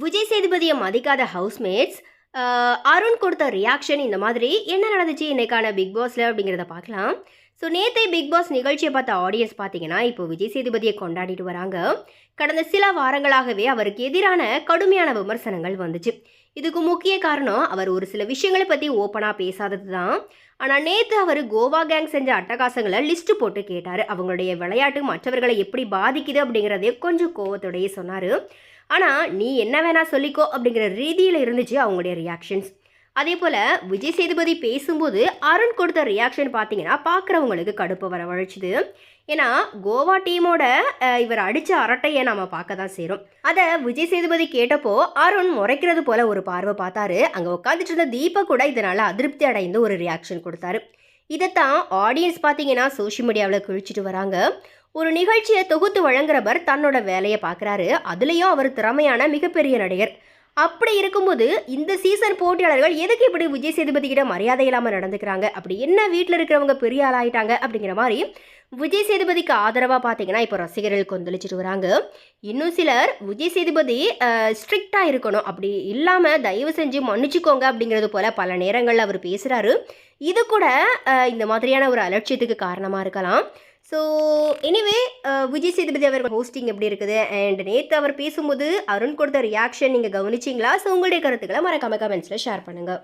விஜய் சேதுபதியை மதிக்காத ஹவுஸ்மேட்ஸ் அருண் கொடுத்த ரியாக்ஷன் இந்த மாதிரி என்ன நடந்துச்சு இன்னைக்கான பிக் பாஸில் அப்படிங்கிறத பார்க்கலாம். ஸோ நேற்று பிக் பாஸ் நிகழ்ச்சியை பார்த்த ஆடியன்ஸ் பார்த்தீங்கன்னா இப்போ விஜய் சேதுபதியை கொண்டாடிட்டு வராங்க. கடந்த சில வாரங்களாகவே அவருக்கு எதிரான கடுமையான விமர்சனங்கள் வந்துச்சு. இதுக்கு முக்கிய காரணம் அவர் ஒரு சில விஷயங்களை பற்றி ஓப்பனாக பேசாதது தான். ஆனால் நேற்று அவர் கோவா கேங் செஞ்ச அட்டகாசங்களை லிஸ்ட்டு போட்டு கேட்டார். அவங்களுடைய விளையாட்டு மற்றவர்களை எப்படி பாதிக்குது அப்படிங்கிறதே கொஞ்சம் கோவத்தோடையே சொன்னார். ஆனால் நீ என்ன வேணால் சொல்லிக்கோ அப்படிங்கிற ரீதியில் இருந்துச்சு அவங்களுடைய ரியாக்ஷன்ஸ் அதே போல் விஜய் சேதுபதி பேசும்போது அருண் கொடுத்த ரியாக்ஷன் பார்த்தீங்கன்னா பார்க்குறவங்களுக்கு கடுப்பு வரவழைச்சுது ஏன்னா கோவா டீமோட இவர் அடித்த அரட்டையை நம்ம பார்க்க தான் செய்கிறோம் அதை விஜய் சேதுபதி கேட்டப்போ அருண் முறைக்கிறது போல ஒரு பார்வை பார்த்தாரு. அங்கே உட்காந்துட்டு இருந்த தீபக் கூட இதனால் அதிருப்தி அடைந்து ஒரு ரியாக்ஷன் கொடுத்தாரு. இதைத்தான் ஆடியன்ஸ் பார்த்தீங்கன்னா சோஷியல் மீடியாவில் குளிச்சுட்டு வராங்க. ஒரு நிகழ்ச்சியை தொகுத்து வழங்குறவர் தன்னோட வேலையை பார்க்குறாரு. அதுலேயும் அவர் திறமையான மிகப்பெரிய நடிகர். அப்படி இருக்கும்போது இந்த சீசன் போட்டியாளர்கள் எதுக்கு இப்படி விஜய் சேதுபதி கிட்ட மரியாதை இல்லாமல் நடந்துக்கிறாங்க? அப்படி என்ன வீட்டில் இருக்கிறவங்க பெரிய ஆளாயிட்டாங்க அப்படிங்கிற மாதிரி விஜய் சேதுபதிக்கு ஆதரவாக பார்த்தீங்கன்னா இப்போ ரசிகர்கள் கொந்தளிச்சிட்டு வராங்க. இன்னும் சிலர் விஜய் சேதுபதி ஸ்ட்ரிக்டாக இருக்கணும். அப்படி இல்லாமல் தயவு செஞ்சு மன்னிச்சுக்கோங்க அப்படிங்கிறது போல பல நேரங்களில் அவர் பேசுகிறாரு இது கூட இந்த மாதிரியான ஒரு அலட்சியத்துக்கு காரணமாக இருக்கலாம். ஸோ எனிவே விஜய் சேதுபதி அவர் ஹோஸ்டிங் எப்படி இருக்குது? அண்ட் நேற்று அவர் பேசும்போது அருண் கொடுத்த ரியாக்ஷன் நீங்கள் கவனிச்சிங்களா? ஸோ உங்களுடைய கருத்துக்களை மறக்காம கமெண்ட்ஸில் ஷேர் பண்ணுங்கள்